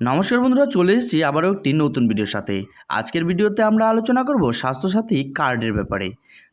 নমস্কার বন্ধুরা, চলে এসেছি আবারও একটি নতুন ভিডিওর সাথে। আজকের ভিডিওতে আমরা আলোচনা করব স্বাস্থ্যসাথী কার্ডের ব্যাপারে।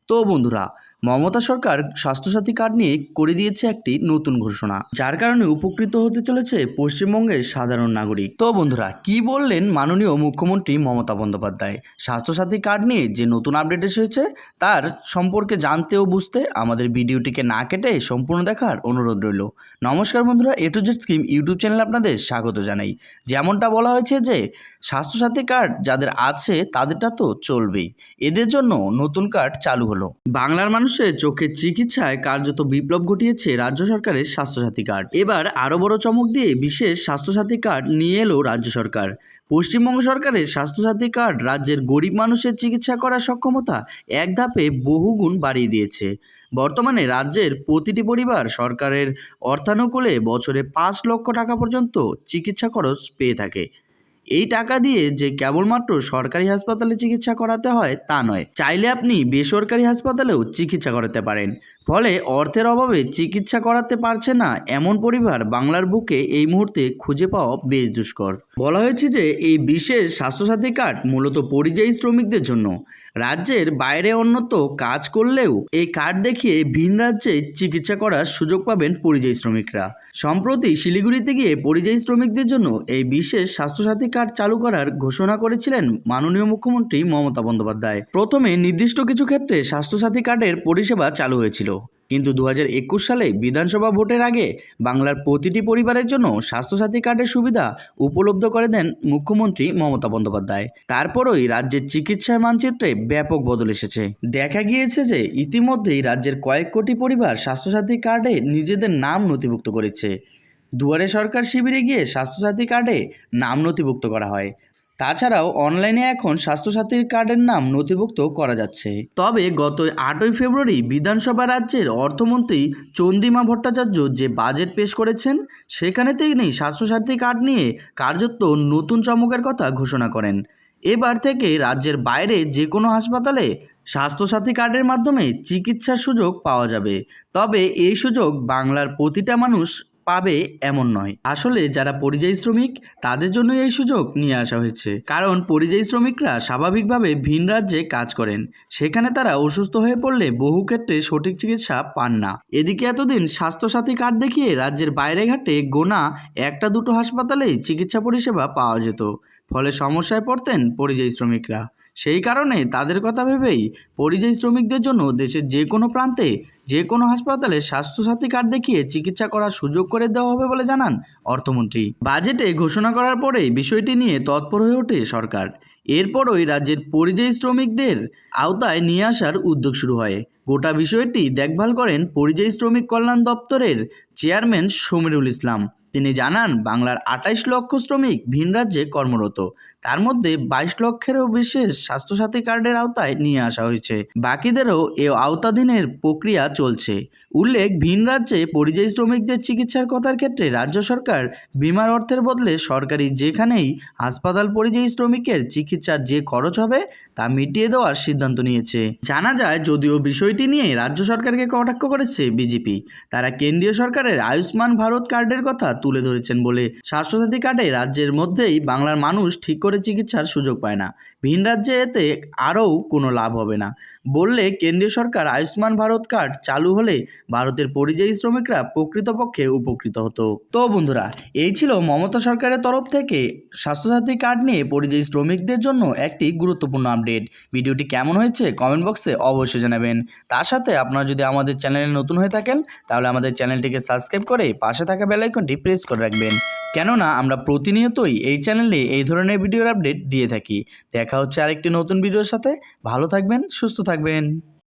তো বন্ধুরা মমতা সরকার স্বাস্থ্যসাথী কার্ড নিয়ে করে দিয়েছে একটি নতুন ঘোষণা, যার কারণে উপকৃত হতে চলেছে পশ্চিমবঙ্গের সাধারণ নাগরিক। তো বন্ধুরা, কি বললেন মাননীয় মুখ্যমন্ত্রী মমতা বন্দ্যোপাধ্যায়? স্বাস্থ্যসাথী কার্ড নিয়ে যে নতুন আপডেট এসেছে, তার সম্পর্কে জানতে ও বুঝতে আমাদের ভিডিওটিকে না কেটে সম্পূর্ণ দেখার অনুরোধ রইল। নমস্কার বন্ধুরা, A to Z scheme YouTube চ্যানেলে আপনাদের স্বাগত জানাই। যেমনটা বলা হয়েছে যে, স্বাস্থ্যসাথী কার্ড যাদের আছে, তাদেরটা তো চলবেই। এদের জন্য নতুন কার্ড চালু হলো। বাংলার মানুষের চোখের চিকিৎসায় কার্যত বিপ্লব ঘটিয়েছে রাজ্য সরকারের স্বাস্থ্যসাথী কার্ড। এবার আরও বড় চমক দিয়ে বিশেষ স্বাস্থ্যসাথী কার্ড নিয়ে এলো রাজ্য সরকার। পশ্চিমবঙ্গ সরকারের স্বাস্থ্যসাথী কার্ড রাজ্যের গরিব মানুষের চিকিৎসা করার সক্ষমতা এক ধাপে বহুগুণ বাড়িয়ে দিয়েছে। বর্তমানে রাজ্যের প্রতিটি পরিবার সরকারের অর্থানুকূলে বছরে পাঁচ লক্ষ টাকা পর্যন্ত চিকিৎসা খরচ পেয়ে থাকে। এই টাকা দিয়ে যে কেবলমাত্র সরকারি হাসপাতালে চিকিৎসা করাতে হয় তা নয়, চাইলে আপনি বেসরকারি হাসপাতালেও চিকিৎসা করাতে পারেন। ফলে অর্থের অভাবে চিকিৎসা করাতে পারছে না এমন পরিবার বাংলার বুকে এই মুহূর্তে খুঁজে পাওয়া বেশ দুষ্কর। বলা হয়েছে যে এই বিশেষ স্বাস্থ্যসাথী কার্ড মূলত পরিযায়ী শ্রমিকদের জন্য। রাজ্যের বাইরে অন্যত কাজ করলেও এই কার্ড দেখিয়ে ভিন রাজ্যে চিকিৎসা করার সুযোগ পাবেন পরিযায়ী শ্রমিকরা। সম্প্রতি শিলিগুড়িতে গিয়ে পরিযায়ী শ্রমিকদের জন্য এই বিশেষ স্বাস্থ্যসাথী কার্ড চালু করার ঘোষণা করেছিলেন মাননীয় মুখ্যমন্ত্রী মমতা বন্দ্যোপাধ্যায়। প্রথমে নির্দিষ্ট কিছু ক্ষেত্রে স্বাস্থ্যসাথী কার্ডের পরিষেবা চালু হয়েছিল। কিন্তু দু হাজার একুশ সালে বিধানসভা ভোটের আগে বাংলার প্রতিটি পরিবারের জন্য স্বাস্থ্যসাথী কার্ডের সুবিধা উপলব্ধ করে দেন মুখ্যমন্ত্রী মমতা বন্দ্যোপাধ্যায়। তারপরই রাজ্যের চিকিৎসার মানচিত্রে ব্যাপক বদল এসেছে। দেখা গিয়েছে যে ইতিমধ্যেই রাজ্যের কয়েক কোটি পরিবার স্বাস্থ্যসাথী কার্ডে নিজেদের নাম নথিভুক্ত করেছে। দুয়ারে সরকার শিবিরে গিয়ে স্বাস্থ্যসাথী কার্ডে নাম নথিভুক্ত করা হয়। তাছাড়াও অনলাইনে এখন স্বাস্থ্যসাথীর কার্ডের নাম নথিভুক্ত করা যাচ্ছে। তবে গত আটই ফেব্রুয়ারি বিধানসভা রাজ্যের অর্থমন্ত্রী চন্দ্রিমা ভট্টাচার্য যে বাজেট পেশ করেছেন, সেখানে তিনি স্বাস্থ্যসাথী কার্ড নিয়ে কার্যত নতুন চমকের কথা ঘোষণা করেন। এবার থেকে রাজ্যের বাইরে যে কোনো হাসপাতালে স্বাস্থ্যসাথী কার্ডের মাধ্যমে চিকিৎসার সুযোগ পাওয়া যাবে। তবে এই সুযোগ বাংলার প্রতিটা মানুষ পাবে এমন নয়। আসলে যারা পরিযায়ী শ্রমিক, তাদের জন্য এই সুযোগ নিয়ে আসা হয়েছে। কারণ পরিযায়ী শ্রমিকরা স্বাভাবিকভাবে ভিন রাজ্যে কাজ করেন। সেখানে তারা অসুস্থ হয়ে পড়লে বহু ক্ষেত্রে সঠিক চিকিৎসা পান না। এদিকে এতদিন স্বাস্থ্যসাথী কার্ড দেখিয়ে রাজ্যের বাইরে ঘাটে গোনা একটা দুটো হাসপাতালেই চিকিৎসা পরিষেবা পাওয়া যেত। ফলে সমস্যায় পড়তেন পরিযায়ী শ্রমিকরা। সেই কারণে তাদের কথা ভেবেই পরিযায়ী শ্রমিকদের জন্য দেশের যে কোনো প্রান্তে, যে কোনো হাসপাতালে স্বাস্থ্যসাথী কার্ড দেখিয়ে চিকিৎসা করার সুযোগ করে দেওয়া হবে বলে জানান অর্থমন্ত্রী। বাজেটে ঘোষণা করার পরেই বিষয়টি নিয়ে তৎপর হয়ে ওঠে সরকার। এরপরই রাজ্যের পরিযায়ী শ্রমিকদের আওতায় নিয়ে আসার উদ্যোগ শুরু হয়। গোটা বিষয়টি দেখভাল করেন পরিযায়ী শ্রমিক কল্যাণ দপ্তরের চেয়ারম্যান সমীরুল ইসলাম। তিনি জানান, বাংলার আটাইশ লক্ষ শ্রমিক ভিন রাজ্যে কর্মরত। তার মধ্যে বাইশ লক্ষেরও বিশেষ স্বাস্থ্যসাথী কার্ডের আওতায় নিয়ে আসা হয়েছে। বাকিদেরও এ আওতাধীনের প্রক্রিয়া চলছে। উল্লেখ, ভিন রাজ্যে পরিযায়ী শ্রমিকদের চিকিৎসার কথার ক্ষেত্রে রাজ্য সরকার বিমার অর্থের বদলে সরকারি যেখানেই হাসপাতাল পরিযায়ী শ্রমিকের চিকিৎসার যে খরচ হবে তা মিটিয়ে দেওয়ার সিদ্ধান্ত নিয়েছে। জানা যায়, যদিও বিষয়টি নিয়ে রাজ্য সরকারকে কটাক্ষ করেছে বিজেপি, তারা কেন্দ্রীয় সরকারের আয়ুষ্মান ভারত কার্ডের কথা তুলে ধরেছেন বলে স্বাস্থ্যসাথী কার্ডে রাজ্যের মধ্যেই বাংলার মানুষ ঠিক করে চিকিৎসার সুযোগ পায় না। ভিন রাজ্যে এতে আরও কোনো লাভ হবে না। বললে কেন্দ্রীয় সরকার আয়ুষ্মান ভারত কার্ড চালু হলে ভারতের পরিযায়ী শ্রমিকরা প্রকৃতপক্ষে উপকৃত হতো। তো বন্ধুরা, এই ছিল মমতা সরকারের তরফ থেকে স্বাস্থ্যসাথী কার্ড নিয়ে পরিযায়ী শ্রমিকদের জন্য একটি গুরুত্বপূর্ণ আপডেট। ভিডিওটি কেমন হয়েছে কমেন্ট বক্সে অবশ্যই জানাবেন। তার সাথে আপনারা যদি আমাদের চ্যানেলে নতুন হয়ে থাকেন, তাহলে আমাদের চ্যানেলটিকে সাবস্ক্রাইব করে পাশে থাকা বেলাইকনটি প্রেস করে রাখবেন। কেননা, আমরা প্রতিনিয়তই এই চ্যানেলে এই ধরনের ভিডিওর আপডেট দিয়ে থাকি। দেখা হচ্ছে আরেকটি নতুন ভিডিওর সাথে। ভালো থাকবেন, সুস্থ থাকবেন।